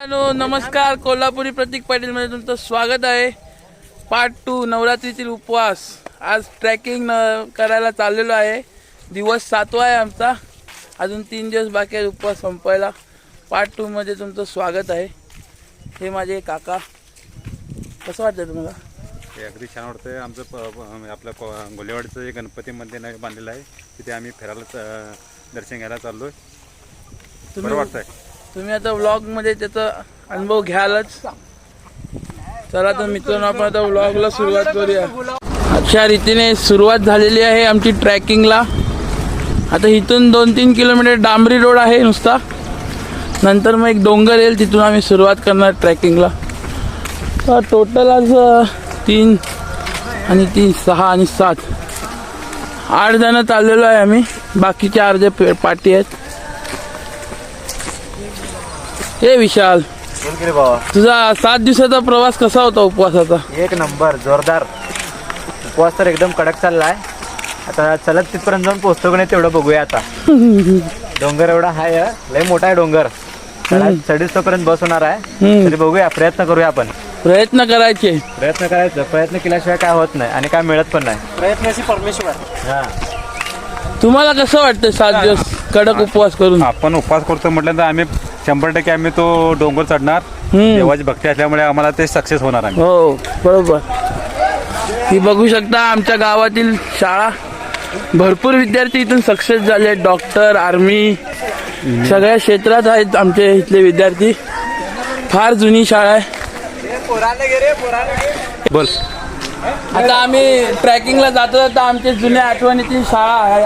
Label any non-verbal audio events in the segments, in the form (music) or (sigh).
Hello नमस्कार. कोल्हापुरी प्रतीक पाटील मध्ये तुमचं स्वागत आहे. पार्ट टू नवरात्रीतील उपवास. आज ट्रॅकिंग न करायला चाललेलो आहे. दिवस सातवा आहे आमचा. अजून तीन दिवस बाकी आहे उपवास संपायला. पार्ट टू मध्ये तुमचं स्वागत आहे. हे माझे काका. कसं वाटतं तुम्हाला? हे अगदी छान वाटतंय. आमचं प- आपलं को- गोलेवाडीचं जे गणपती मंदिर आहे बांधलेलं आहे तिथे आम्ही फिरायला च- दर्शन घ्यायला चाललोय. बरं तुम्ही वाटतंय. तुम्ही आता व्लॉगमध्ये त्याचा अनुभव घ्यालच. चला तर मित्रांनो आपण आता व्लॉगला सुरुवात करूया. अशा रीतीने सुरुवात झालेली आहे आमची ट्रॅकिंगला. आता इथून दोन तीन किलोमीटर डांबरी रोड आहे नुसता. नंतर मग एक डोंगर येईल तिथून आम्ही सुरुवात करणार ट्रॅकिंगला. टोटल आज तीन आणि तीन सहा आणि सात. आठ जण चाललेलो आहे आम्ही. बाकीचे अर्धे पे- आहेत. हे विशाल. बोल की रे बाबा तुझा सात दिवसाचा प्रवास कसा होता उपवासाचा? एक नंबर जोरदार. उपवास तर एकदम कडक चाललाय. आता चलत तिथपर्यंत जाऊन पोहोचतो का नाही तेवढं बघूया आता. (laughs) डोंगर एवढा हाय आहे, लय मोठा आहे डोंगर. चढीस तोपर्यंत बस होणार आहे. तरी बघूया प्रयत्न करूया आपण. प्रयत्न करायचे. प्रयत्न करायचं. प्रयत्न केल्याशिवाय काय होत नाही आणि काय मिळत पण नाही. प्रयत्नाशी परमेश्वर. हा. तुम्हाला कसं वाटतं सात दिवस? कडक उपवास करून. आपण उपवास करतो म्हटल्यानंतर आम्ही शंभर टक्के आम्ही तो डोंगर चढणार. देवाची भक्ती असल्यामुळे आम्हाला ते सक्सेस होणार आम्ही. हो बरोबर. ही बघू शकता आमच्या गावातील शाळा. भरपूर विद्यार्थी इथून सक्सेस झाले डॉक्टर आर्मी सगळ्या क्षेत्रात आहेत आमचे इथले विद्यार्थी. फार जुनी शाळा आहे. बोल. आता आम्ही ट्रॅकिंगला जाता जाता आमच्या जुन्या आठवणीची शाळा आहे.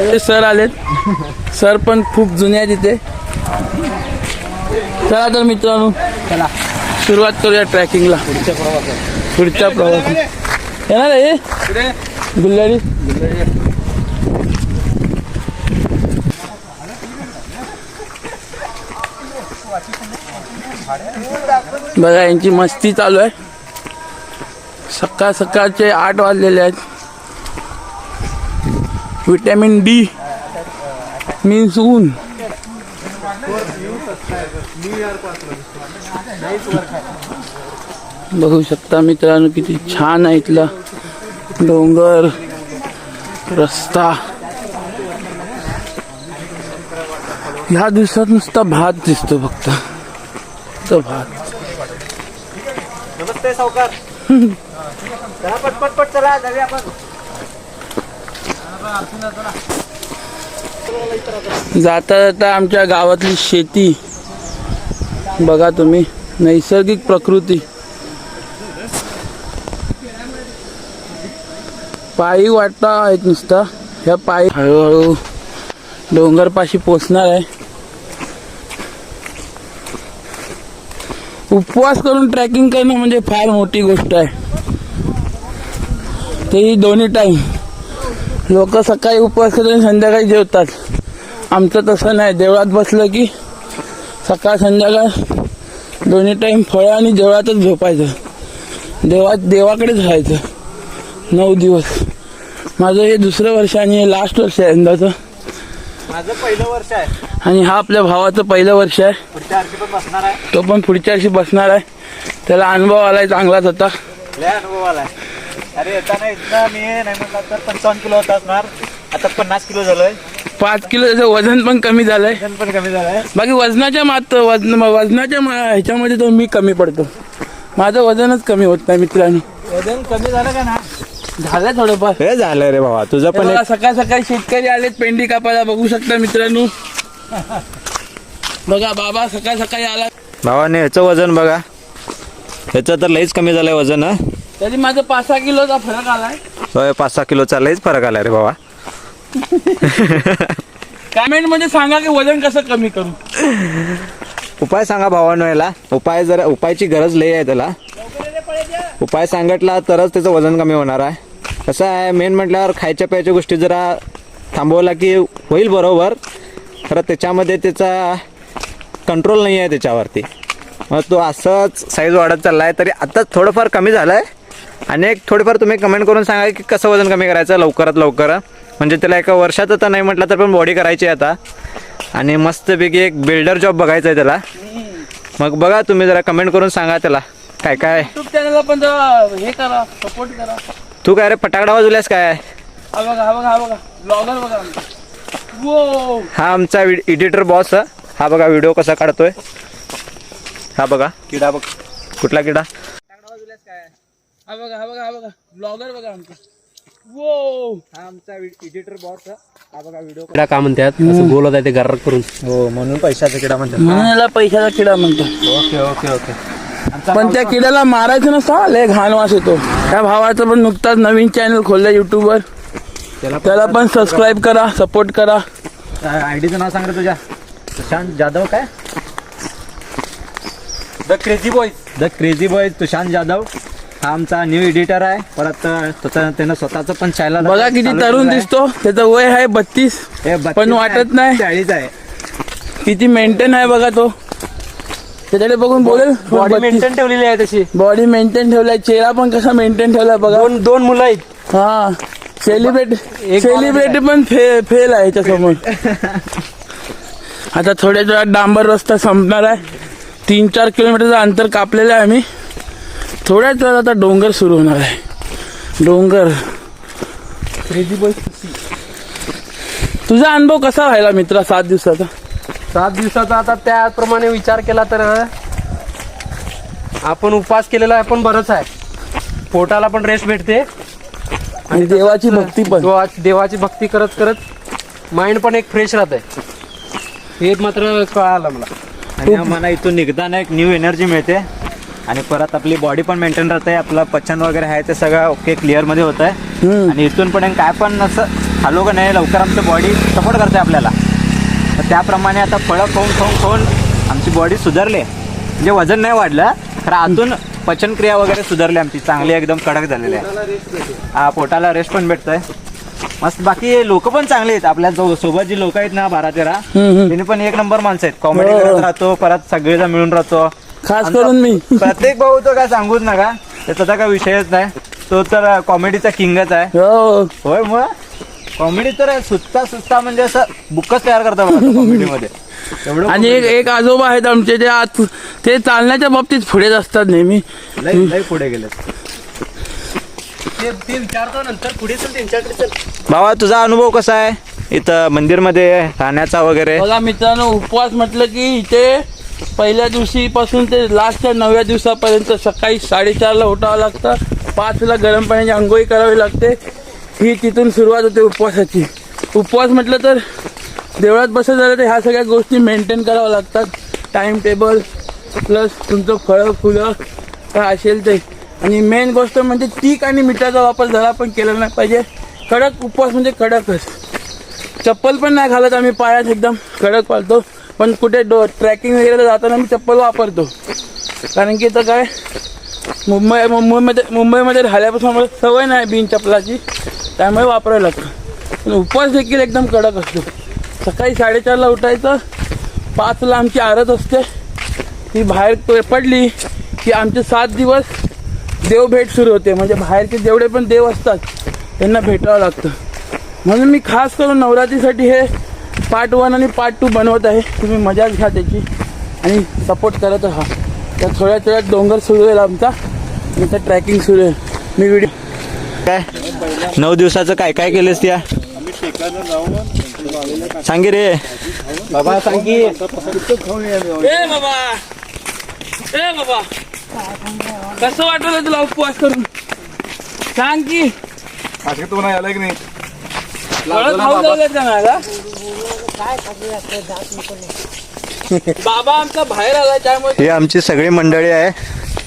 हे सर आलेत. सर पण खूप जुने आहेत तिथे चला तर मित्रांनो चला. सुरुवात करूया ट्रॅकिंगला. पुढच्या प्रवासात. येणार आहे? गुल्हारी बघा यांची मस्ती चालू आहे. सकाळ सकाळचे आठ वाजलेले आहेत. विटॅमिन डी मीन्स ऊन बघू शकता मित्रांनो किती छान आहे इथला डोंगर रस्ता. ह्या दिवसात नुसता भात दिसतो फक्त. फक्त भात. नमस्ते सावकार. पटपट पट चला जाऊया आपण. जाता जाता आमच्या गावातली शेती. बघा तुम्ही नैसर्गिक प्रकृती. पायी वाटता आहेत नुसता ह्या पायी हळूहळू डोंगरपाशी पोचणार आहे. उपवास करून ट्रॅकिंग करणं म्हणजे फार मोठी गोष्ट आहे. तेही दोन्ही टाईम लोक सकाळी उपवास आणि संध्याकाळी जेवतात. आमचं तसं नाही. देवळात बसलं की सकाळ संध्याकाळ दोन्ही टाईम फळं आणि देवळातच झोपायचं. देवात देवाकडेच राहायचं. नऊ दिवस. माझं हे दुसरं वर्ष आणि हे लास्ट वर्ष आहे यंदाचं. माझं पहिलं वर्ष आहे. आणि हा आपल्या भावाचं पहिलं वर्ष आहे. पुढच्या वर्षी पण बसणार आहे. तो पण पुढच्या वर्षी बसणार आहे. त्याला अनुभव आलाय चांगलाच होता लय अनुभव आलाय. अरे येताना इथनं मी नाही म्हटलं तर पंचावन्न किलो होता असणार. आता पन्नास किलो झालोय. पाच किलो त्याचं वजन पण कमी झालंय. वजन पण कमी झालंय. बाकी वजनाच्या मात वजन वजनाच्या मा- ह्याच्यामध्ये तर मी कमी पडतो. माझं वजनच कमी होत नाही मित्रांनो. वजन कमी झालं का ना? झालंय थोडंफार. हे झालंय रे बाबा तुझं बघा, सकाळ सकाळी शेतकरी आलेत पेंडी कापायला बघू शकता मित्रांनो. बघा बाबा सकाळ सकाळी आला. भावाने ह्याचं वजन बघा. ह्याचं तर लईच कमी झालंय वजन हा? तरी माझं पाच सहा किलोचा फरक आलाय. होय पाच सहा किलोचा लईच फरक आलाय रे बाबा. कमेंटमध्ये सांगा की वजन कसं कमी करू. उपाय सांगा भावानो याला. उपाय जर उपायची गरज लई आहे त्याला. उपाय सांगितला तरच त्याचं वजन कमी होणार आहे. कसं आहे मेन म्हटल्यावर खायच्या प्यायच्या गोष्टी जरा थांबवला की होईल बरोबर. खरं त्याच्यामध्ये त्याचा कंट्रोल नाही आहे त्याच्यावरती. मग तो असंच साईज वाढत चालला आहे तरी आता थोडंफार कमी झालं आहे आणि एक थोडंफार तुम्ही कमेंट करून सांगा की कसं वजन कमी करायचं लवकरात लवकर. म्हणजे त्याला एका वर्षात आता नाही म्हटलं तर पण बॉडी करायची आहे आता. आणि मस्तपैकी एक बिल्डर जॉब बघायचा आहे त्याला. मग बघा तुम्ही जरा कमेंट करून सांगा त्याला. काय काय? चॅनलला पण हे करा सपोर्ट करा. तू काय रे फटाकडा वाजवल्यास काय? हा बघा हा बघा हा बघा. ब्लॉगर बघा. आमचा. वो हा आमचा एडिटर बॉस हा बघा व्हिडिओ कसा काढतोय. हा बघा. किडा बघ. कुठला किडा? हा बघा हा बघा हा बघा. ब्लॉगर बघा आमचा. वो हा आमचा एडिटर बॉस हा बघा व्हिडिओ किडा का म्हणतात असं बोलत आहे ते गर्र करून. हो म्हणून पैशाचा किडा म्हणतात. म्हणून याला पैशाचा किडा म्हणतात ओके ओके ओके. पण त्या किड्याला मारायचं नसतं लय घाण वास येतो. त्या भावाचं पण नुकताच नवीन चॅनल खोललं युट्यूबवर त्याला पण सबस्क्राईब करा. सपोर्ट करा. आयडीचं नाव सांग रे तुझ्या. सुशांत जाधव काय? The crazy boy the crazy boy Sushant Jadhav. हा आमचा न्यू एडिटर आहे. परत स्वतः त्यानं स्वतःचं पण चॅनल बघा किती तरुण दिसतो. त्याचं वय आहे बत्तीस. पण वाटत नाही. चाळीस आहे. किती मेंटेन आहे बघा तो. त्याच्याकडे बघून बोलेल. बॉडी मेंटेन ठेवलेली आहे तशी. बॉडी मेंटेन ठेवलाय. चेहरा पण कसा मेंटेन ठेवलाय बघा. दोन दोन मुलं आहेत. हा. सेलिब्रेट एक सेलिब्रिटी पण फे फेल आहे याच्यासमोर (laughs) आता थोड्या वेळात डांबर रस्ता संपणार आहे. तीन चार किलोमीटरचं अंतर कापलेलं आहे आम्ही. थोड्याच वेळात आता डोंगर सुरू होणार आहे. डोंगर. तुझा अनुभव कसा राहिला मित्रा सात दिवसाचा? सात दिवसाचा आता त्याप्रमाणे विचार केला तर आपण उपवास केलेला आहे पण बरंच आहे. पोटाला पण रेस्ट भेटते. आणि देवाची भक्ती पण. देवा- देवाची भक्ती करत करत माइंड पण एक फ्रेश राहते हे मात्र कळालं मला. आणि आम्हाला इथून निघताना एक न्यू एनर्जी मिळते. आणि परत आपली बॉडी पण मेंटेन राहते आपलं पचन वगैरे आहे ते सगळं ओके क्लिअरमध्ये होत आहे. आणि इथून पण काय पण असं खालो का नाही लवकर आमचं बॉडी सपोर्ट करते आपल्याला. तर त्याप्रमाणे आता फळं खाऊन खाऊन खाऊन आमची बॉडी सुधारली. म्हणजे वजन नाही वाढलं तर आतून पचनक्रिया वगैरे सुधारली आमची. चांगली एकदम कडक झालेली आहे. हा पोटाला रेस्ट पण भेटतोय. मस्त बाकी लोक पण चांगले आहेत. आपल्या जो सोबत जी लोक आहेत ना बारा तेरा. त्यांनी पण एक नंबर माणसं आहेत. कॉमेडी हो. करत राहतो परत सगळेजण मिळून राहतो. खास करून मी. (laughs) प्रत्येक भाऊ तो काय सांगूच नका. त्याचा काय विषयच नाही. तो तर कॉमेडीचा किंगच आहे. हो. होय मग? कॉमेडी तर सुचता सुचता म्हणजे असं बुकच तयार करता कॉमेडीमध्ये आणि एक एक आजोबा आहेत आमचे ते आत ते चालण्याच्या बाबतीत पुढेच असतात नेहमी. पुढे गेले ते ते विचारतो नंतर पुढे चल त्यांच्याकडे चल. भावा तुझा अनुभव कसा आहे? इथं मंदिरमध्ये राहण्याचा वगैरे? बघा मित्रांनो उपवास म्हटलं की इथे पहिल्या दिवशीपासून ते लास्टच्या नवव्या दिवसापर्यंत सकाळी साडेचारला उठावं लागतं पाचला गरम पाण्याची आंघोळी करावी लागते. ही तिथून सुरुवात होते उपवासाची. उपवास म्हटलं तर देवळात बसत झालं तर ह्या सगळ्या गोष्टी मेंटेन कराव्या लागतात. टाईम टेबल प्लस तुमचं फळं फुलं काय असेल ते. आणि मेन गोष्ट म्हणजे तीक आणि मिठाचा वापर जरा पण केला नाही पाहिजे. कडक उपवास म्हणजे कडकच. चप्पल पण नाही घालत आम्ही पायात एकदम कडक पाळतो पण कुठे डो ट्रॅकिंग वगैरे जाताना मी चप्पल वापरतो. कारण की इथं काय मुंबई मुंबईमध्ये मुंबईमध्ये राहिल्यापासून मला सवय नाही बिन चप्पलाची. त्यामुळे वापरायला लागतं. पण उपवास देखील एकदम कडक असतो. सकाळी साडेचारला उठायचं. पाचला आमची आरत असते. ती बाहेर पडली की आमचे सात दिवस देव भेट सुरू होते. म्हणजे बाहेरचे जेवढे पण देव असतात त्यांना भेटावं लागतं. म्हणून मी खास करून नवरात्रीसाठी हे पार्ट वन आणि पार्ट टू बनवत आहे. तुम्ही मजा घ्या त्याची. आणि सपोर्ट करत राहा त्या थोड्या थोड्यात डोंगर सुरू होईल आमचा. आणि त्या ट्रॅकिंग सुरू होईल. मी व्हिडिओ काय? नऊ दिवसाचं काय काय केलंस त्या? सांगे रे. बाबा सांग की. ए बाबा! ए बाबा! कसं वाटलं तुला उपवास करून? सांग की. तुम्हाला आलं की नाही? लागलेत का मला बाबा. आमचा बाहेर आलाय त्यामुळे ही आमची सगळी मंडळी आहे.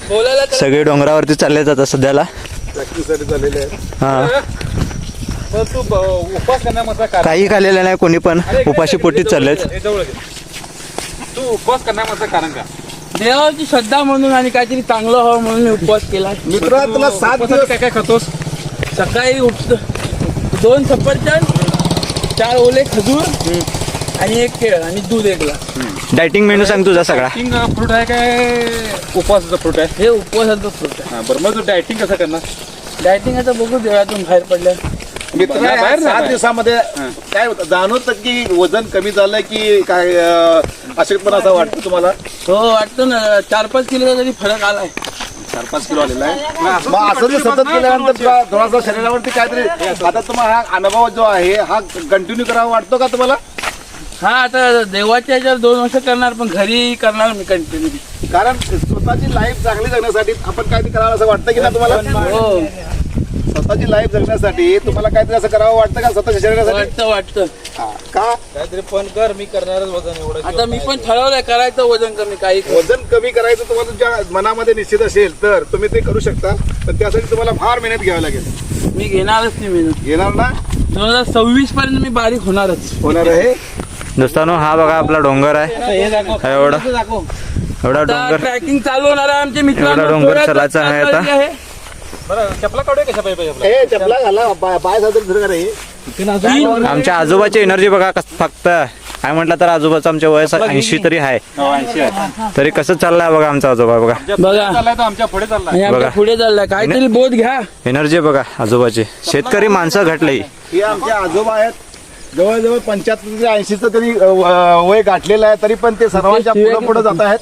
बोलायला तर सगळे डोंगरावरती चालले जातात सध्याला. प्रॅक्टिससाठी चाललेले आहे हा. तर तू ब- उपवास करण्यामागचं कारण काही खाल्लेलं नाही कोणी पण. उपाशी पोटीच चाललेत. हे जवळ घे. तू उपवास करण्यामागचं कारण का? देवाची श्रद्धा म्हणून आणि काहीतरी चांगलं व्हावं म्हणून मी उपवास केला. मित्रा तुला सात दिवस काय काय खातोस? सकाळी उठतो. दोन सफरचंद चार ओले खजूर आणि एक केळ आणि दूध एक ग्लास. डायटिंग मेनू सांग तुझा सगळा. डायटिंग फ्रूट आहे काय? उपवासाचं फ्रूट आहे. हे उपवासाचं फ्रूट आहे. हा बरं. मग तू डायटिंग कसं करणार? डायटिंग आता बघू देवातून बाहेर पडल्या मित्र बाहेर या नाही सात बाहेर. दिवसामध्ये काय होतं जाणवतं की वजन कमी झालं की काय अं, अशक्तपणा असं वाटतं तुम्हाला? हो वाटतं ना. चार पाच किलोचा तरी फरक आलाय. चार पाच किलो आलेला आहे. मग असं जर सतत केल्यानंतर तुला थोडासा शरीरावरती काहीतरी आता तुम्हाला हा अनुभव जो आहे हा कंटिन्यू करावा वाटतो का तुम्हाला? हा आता देवाच्या ह्याच्यावर दोन वर्ष करणार पण घरी करणार मी कंटिन्यू कारण स्वतःची लाईफ चांगली जगण्यासाठी आपण काहीतरी करावं असं वाटतं की ना तुम्हाला? हो. स्वतःची लाईफ जगण्यासाठी तुम्हाला काहीतरी असं करावं वाटतं का? स्वतःच्या शरीरासाठी? वाटतं वाटतं. हा. का? आता मी पण ठरवलंय करायचं वजन कमी काही करू. वजन कमी करायचं तुम्हाला तुमच्या मनामध्ये निश्चित असेल तर तुम्ही ते करू शकता. पण त्यासाठी तुम्हाला फार मेहनत घ्यावी लागेल. मी घेणारच नाही मेहनत. येणार ना? दोन हजार सव्वीस पर्यंत मी बारीक होणारच. होणार आहे? दोस्तानो हा बघा आपला डोंगर आहे. हा एवढा एवढा डोंगर ट्रॅकिंग चालू होणार आहे आमच्या मित्रांनो. एवढा डोंगर चलायचा आहे आता. चालली आहे. ए चपला घाला पाय पाय साधून फिर रे. आमच्या आजोबाची एनर्जी बघा कस फक्त. काय म्हटलं तर आजोबाचं आमच्या वयस ऐंशी तरी आहे. तरी कसं चाललंय बघा आमचा आजोबा बघा. बघा. चाललाय तो आमच्या पुढे चाललाय. आणि आमच्या बघा. पुढे चाललाय. काहीतरी बोध घ्या. एनर्जी बघा आजोबाची. शेतकरी माणसं घटली हे आमचे आजोबा आहेत. जवळजवळ पंच्याहत्तर ते ऐंशीचं तरी अ, व- वय गाठलेलं आहे तरी पण ते सर्वांच्या पुढे पुढे जात आहेत.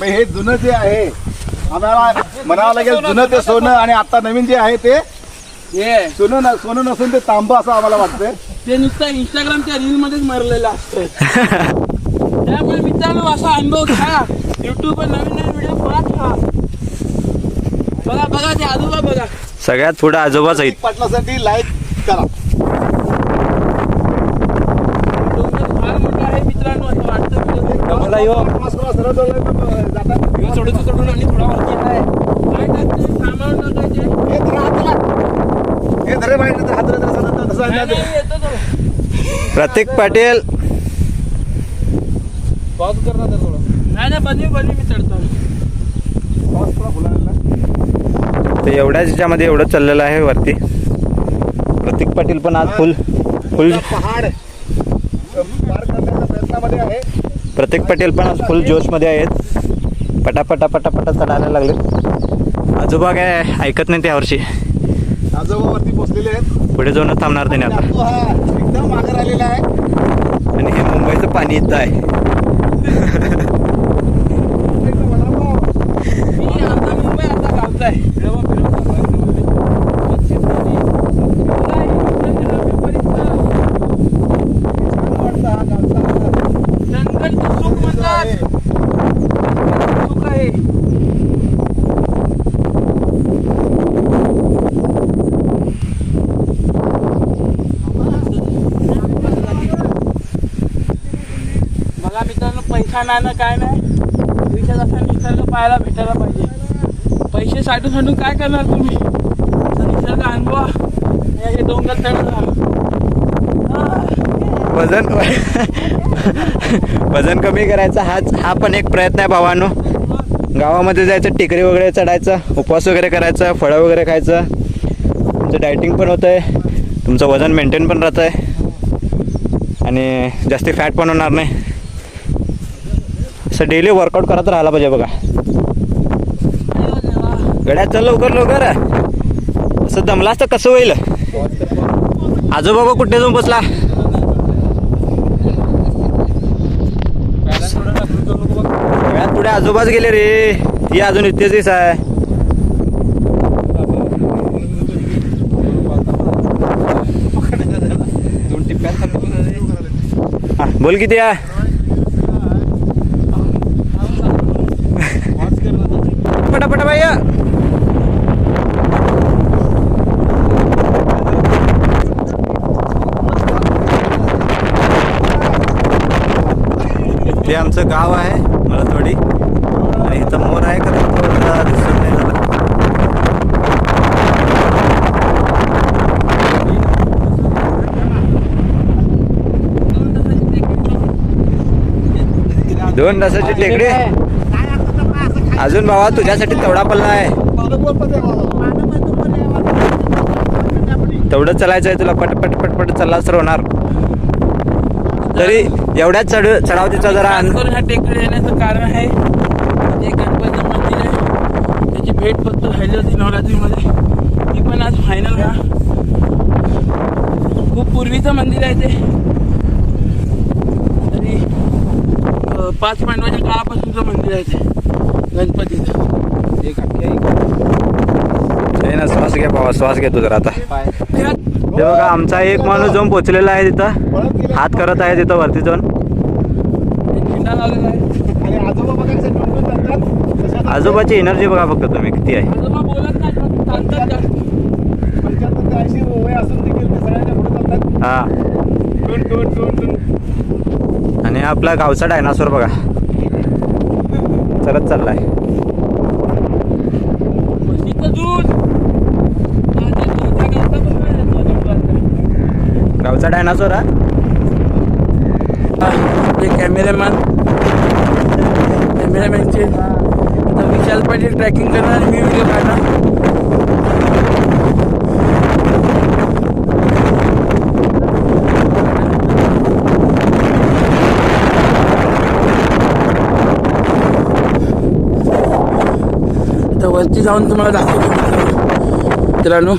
मग हे जुनं जे आहे आम्हाला म्हणावं लागेल जुनं ते सोनं आणि आता नवीन जे आहे ते हे. सोनं न- सोनं नसून ते तांबं असं आम्हाला वाटतंय. ते नुसतं इंस्टाग्रामच्या रील मध्येच मरलेलं असतं त्यामुळे मित्रांनो असा अनुभव घ्या. युट्यूबवर नवीन नवीन व्हिडिओ पाहत राहा. बघा बघा ते आजोबा बघा. सगळ्यात पुढे आजोबाच आहेत. पाटलासाठी लाईक करा डोंगर फार मोठा आहे मित्रांनो असं वाटतं प्रवास करा, सरळ सरळ जातात. सोडून सोडून आणि थोडा वरती आहे काय टाकते सामान टाकायचे नाही. नाही, येतो तो. प्रतीक पाटील नाही नाही बनवी बनवी मी चढतो पाऊस थोडा फुलायला. तर एवढ्याच याच्यामध्ये एवढं चाललेलं आहे वरती प्रतीक पाटील पण आज फुल फुल पहाड प्रतीक पाटील पण आज फुल जोशमध्ये आहेत. पटापटा पटापटा चढायला लागले. आजोबा काय ऐकत नाही त्या वर्षी. आजोबावरती पोचलेले आहेत. पुढे जाऊनच थांबणार त्याने आता. हा एकदम मागे राहिलेला आहे. आणि हे मुंबईचं पाणी इथं आहे (laughs) एकदम वडापाव. मी आता मुंबई आता गावचा आहे फिरवा, फिरवा. छान वाटतं हा गावचा हा. जंगलचं सुख म्हणतात सुख आहे बघा मित्रांनो नाही ना काय नाही. विषयात असा निसर्ग पाहायला भेटायला पाहिजे. पैसे साठून साठून काय करणार तुम्ही? निसर्ग अनुभवा हे डोंगर चढत वजन (laughs) वजन कमी करायचा हाच हा पण एक प्रयत्न आहे भावानो. गावामध्ये जायचं टेकरी वगैरे चढायचं उपवास वगैरे करायचं फळं वगैरे खायचं. तुमचं डायटिंग पण होतं आहे तुमचं वजन मेंटेन पण राहतं आहे आणि जास्ती फॅट पण होणार नाही. असं डेली वर्कआउट करत राहायला पाहिजे बघा. गड्या चल लवकर लवकर. असं दमला असतं कसं होईल? आजोबाबा कुठे जाऊन बसला? सगळ्यात पुढे आजोबाच गेले रे. ती अजून इथेच आहे. बोल किती आहे पटापटा बाई हे आमचं गाव आहे मलतवाडी. आणि इथं मोर आहे का? थोडा दिसत नाही झाला. दोन तासाची टेकडी. अजून भावा तुझ्यासाठी तेवढा पल्ला आहे. तेवढं चलायचं आहे तुला पटपट पटपट पट चालला होणार. तरी एवढ्याच चढ चढावतीचा जरा करून ह्या टेकडे येण्याचं कारण आहे. जे गणपती मंदिर आहे. त्याची भेट फक्त राहिली होती नवरात्रीमध्ये. ती पण आज फायनल हा. खूप पूर्वीचं मंदिर आहे ते. तरी पाच पांडवाच्या काळापासूनचं मंदिर आहे ते. गणपतीचं. हे ना श्वास घ्या भावा श्वास घेतो जरा आता. ते बघा आमचा एक माणूस जाऊन पोचलेला आहे तिथं. हात करत आहे तिथं वरती जाऊन. आजोबाची एनर्जी बघा फक्त तुम्ही किती आहे. हा. आणि आपला गावचा डायनासोर बघा. चलत चाललाय म्हशीचं दूध माझ्या दूधच्या गणपतीला येतो डोंगरात. डायनासोर हा. कॅमेरामॅन कॅमेरामॅनचे विशाल पाटील ट्रॅकिंग करणार आणि मी व्हिडिओ काढणार. वरती जाऊन तुम्हाला दाखवतो मित्रांनो.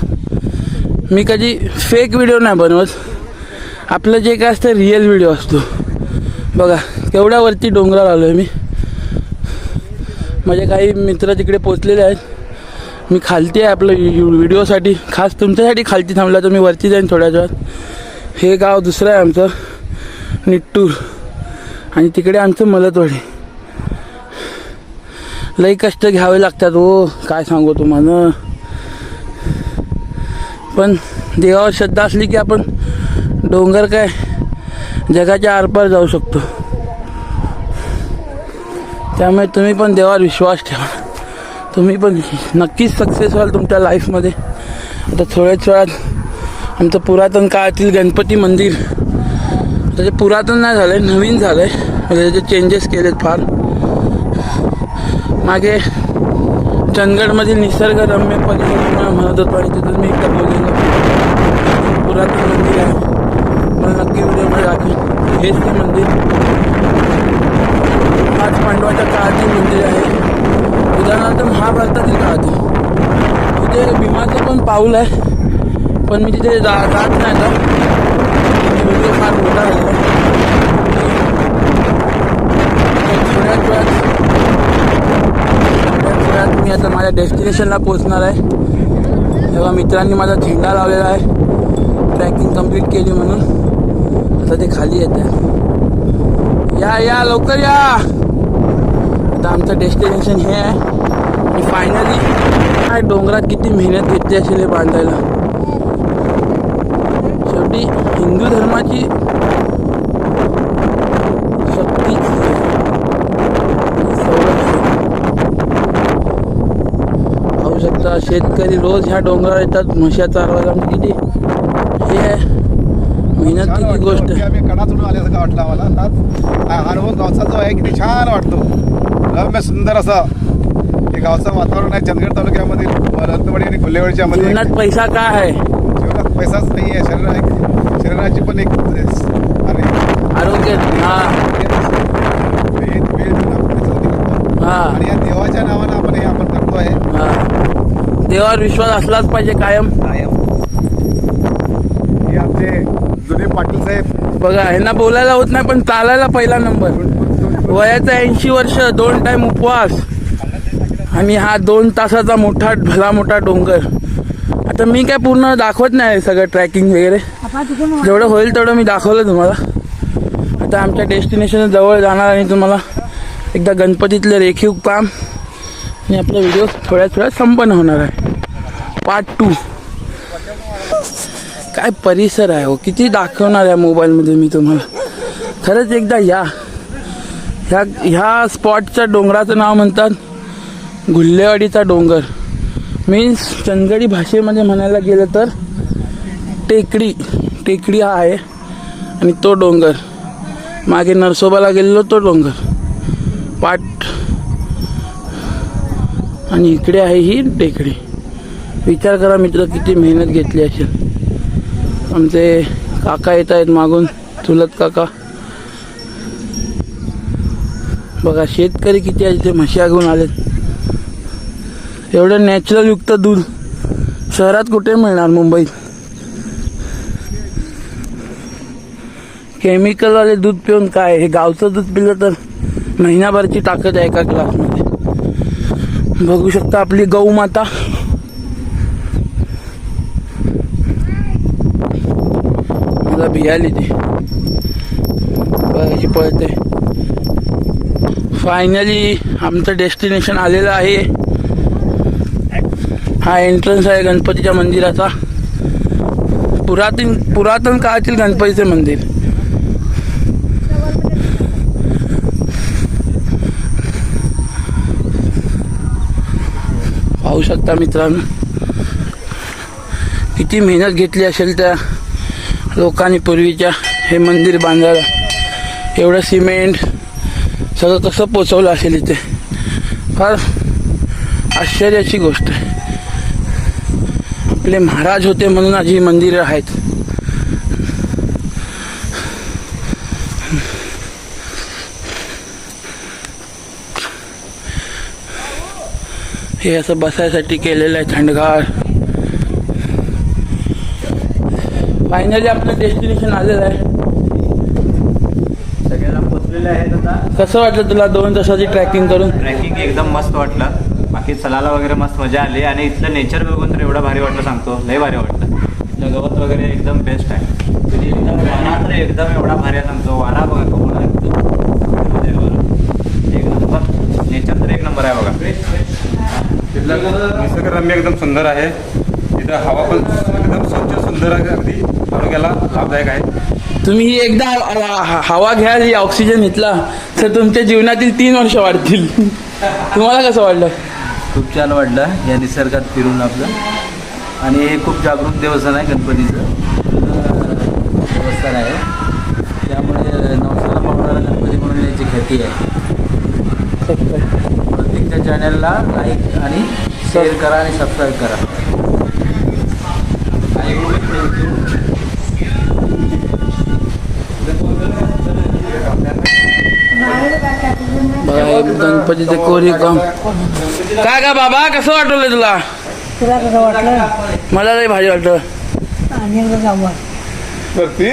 मी कधी फेक व्हिडिओ नाही बनवत. आपलं जे काय असतं रिअल व्हिडिओ असतो. बघा केवढ्या वरती डोंगरावर आलो आहे मी. माझे काही मित्र तिकडे पोचलेले आहेत. मी खालती आहे आपलं व्हिडिओसाठी खास तुमच्यासाठी खालती थांबला तर मी वरती जाईन थोड्याच वेळात हे गाव दुसरं आहे आमचं. निट्टूर आणि तिकडे आमचं मलतवाडी. लई कष्ट घ्यावे लागतात हो काय सांगू तुम्हाला. पण देवावर श्रद्धा असली की आपण डोंगर काय? जगाच्या आरपार जाऊ शकतो. त्यामुळे तुम्ही पण देवावर विश्वास ठेवा. तुम्ही पण नक्कीच सक्सेस व्हाल तुमच्या लाईफमध्ये आता थोड्याच वेळात आमचं पुरातन काळातील गणपती मंदिर त्याचे पुरातन नाही झालं आहे नवीन झालं आहे म्हणजे त्याचे चेंजेस केलेत फार. मागे चंदगडमधील निसर्गरम्य परिसर म्हणत होतो आणि तिथून मी एकदा बोललेलो पुरातन मंदिर आहे. नक्की व्हिडिओमध्ये हेच ते मंदिर. पाच पांडवाच्या काळातील मंदिर आहे. उदाहरणार्थ महाभारतातील काळातील तिथे भीमाचं पण पाऊल आहे. पण मी तिथे जा जात नाही आता. व्हिडिओ फार मोठा झालेला थोड्याच वेळात मी आता माझ्या डेस्टिनेशनला पोहोचणार आहे. तेव्हा मित्रांनी माझा झेंडा लावलेला आहे. ट्रॅकिंग कंप्लीट केली म्हणून. आता ते खाली येत आहे. या या लवकर या. आता आमचं डेस्टिनेशन हे आहे. आणि फायनली काय डोंगरात किती मेहनत घेतली असेल हे बांधायला. शेवटी हिंदू धर्माची शक्ती पाहू शकता शेतकरी रोज ह्या डोंगरावर येतात म्हशा चारवायला. म्हणजे किती? मेहनतीची गोष्ट आम्ही कडा चढून आल्यासारखं वाटलं आम्हाला. आता हा अनुभव गावचा जो आहे किती छान वाटतो. रम्य सुंदर असा. हे गावचं वातावरण आहे चंदगड तालुक्यामधील रंतवाडी आणि खुल्लेवाडीच्या मध्ये जीवनात पैसा काय आहे? जीवनात पैसाच नाही आहे शरीर आहे शरीराची पण एक आणि आरोग्य आणि या देवाच्या नावानं आपण हे आपण करतो आहे. हा. देवावर विश्वास असलाच पाहिजे कायम. हे आमचे जुने पाटील साहेब. बघा ह्यांना बोलायला होत नाही पण चालायला पहिला नंबर. वयाचा ऐंशी वर्ष दोन टाइम उपवास. आणि हा दोन तासाचा मोठा भला मोठा डोंगर. आता मी काय पूर्ण दाखवत नाही सगळं ट्रॅकिंग वगैरे. जेवढं होईल तेवढं मी दाखवलं तुम्हाला. आता आमच्या डेस्टिनेशन जवळ जाणार आणि तुम्हाला. एकदा गणपतीतलं रेखीव काम. आणि आपला व्हिडिओ थोड्याच थोड्या संपन्न होणार आहे. पार्ट टू काय परिसर आहे हो? किती दाखवणार आहे मोबाईलमध्ये मी तुम्हाला? खरंच एकदा या. ह्या ह्या स्पॉटच्या डोंगराचं नाव म्हणतात गुल्हेवाडीचा डोंगर. मीन्स चंदगडी भाषेमध्ये म्हणायला गेलं तर टेकडी टेकडी हा आहे आणि तो डोंगर. मागे नरसोबाला गेलेलो तो डोंगर. पाट. आणि इकडे आहे ही टेकडी. विचार करा मित्र किती मेहनत घेतली असेल आमचे काका येत आहेत मागून चुलत काका. बघा शेतकरी किती आहेत ते म्हशी घेऊन आलेत. एवढं नॅचरलयुक्त दूध शहरात कुठे मिळणार मुंबईत? केमिकलवाले दूध पिऊन काय? हे गावचं दूध पिलं तर महिनाभरची ताकद आहे एका ग्लासमध्ये बघू शकता आपली गौमाता माता मला पळते फायनली आमचं डेस्टिनेशन आलेलं आहे. हा एंट्रन्स आहे गणपतीच्या मंदिराचा. पुरातन पुरातन काळातील गणपतीचे मंदिर. पाहू शकता मित्रांनो. किती मेहनत घेतली असेल त्या लोकांनी पूर्वीच्या हे मंदिर बांधायला एवढं सिमेंट सगळं कसं पोचवलं असेल इथे. फार आश्चर्याची गोष्ट आहे. आपले महाराज होते म्हणून आज ही मंदिरं आहेत. हे असं बसायसाठी केलेलं आहे थंडगार. फायनली आपलं डेस्टिनेशन आलेलं आहे. पोचलेले आहेत आता. कसं वाटलं तुला दोन तासाची ट्रॅकिंग करून? ट्रॅकिंग एकदम मस्त वाटलं. बाकी चलायला वगैरे मस्त मजा आली आणि इथलं नेचर बघून तर एवढं भारी वाटलं सांगतो. लय भारी वाटलं. इथलं गवत वगैरे एकदम बेस्ट आहे. एकदम वारा तर एकदम एवढा भारी आहे सांगतो. वारा बघा. एक नंबर नेचर तर एक नंबर आहे बघा. तिथलं निसर्गरम्य एकदम सुंदर आहे. तिथं हवा पण एकदम स्वच्छ सुंदर आहे अगदी. आरोग्याला लाभदायक आहे. तुम्ही ही एकदा ह- ह- हवा घ्याल ही ऑक्सिजन घेतला तर तुमच्या जीवनातील तीन वर्ष वाढतील. (laughs) तुम्हाला कसं वाटलं? खूप छान वाटलं या निसर्गात फिरून आपलं. आणि हे खूप जागरूक देवस्थान आहे गणपतीचं. देवस्थान आहे. त्यामुळे नवसाला पावणारा गणपती म्हणून याची ख्याती आहे. प्रत्येकच्या चॅनलला लाईक आणि शेअर करा आणि सबस्क्राईब करा. बघा गणपतीचे कोरीव काम. काय का बाबा कसं वाटवलं तुला? तुला कसं वाटलं? मला लई भारी वाटलं. आणि एकदा जाऊ तर ती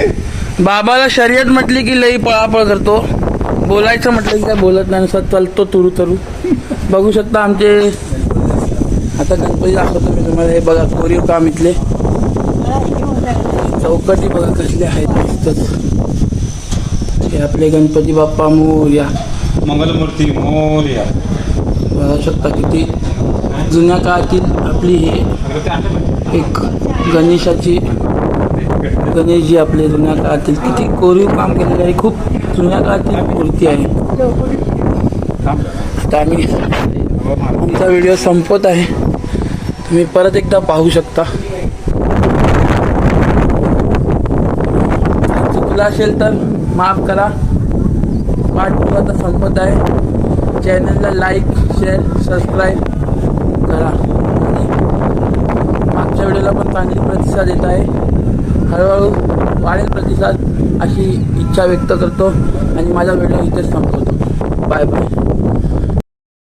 बाबाला शर्यत म्हटली की लई पळापळ करतो. बोलायचं म्हटलं की काय बोलत नाही नुसतं चालतो तुरू तरू. बघू शकता आमचे आता गणपती दाखवतो मी तुम्हाला. हे बघा कोरीव काम इथले. चौकटी बघा कसले आहेत हे आपले गणपती बाप्पा मोर्या. मंगलमूर्ती मोर्या. बघू शकता किती जुन्या काळातील आपली हे एक गणेशाची गणेशजी आपले जुन्या काळातील किती कोरीव काम केलेलं आहे खूप जुन्या काळातील मूर्ती आहे. आता आम्ही आमचा व्हिडिओ संपत आहे. तुम्ही परत एकदा पाहू शकता. चुकलं असेल तर माफ करा. पार्ट टू आता संपत आहे चॅनलला लाईक शेअर सबस्क्राईब करा. आणि मागच्या व्हिडिओला पण चांगली प्रतिसाद येत आहे. हळूहळू वाढेल प्रतिसाद अशी इच्छा व्यक्त करतो. आणि माझा व्हिडिओ इथेच संपवतो. Bye bye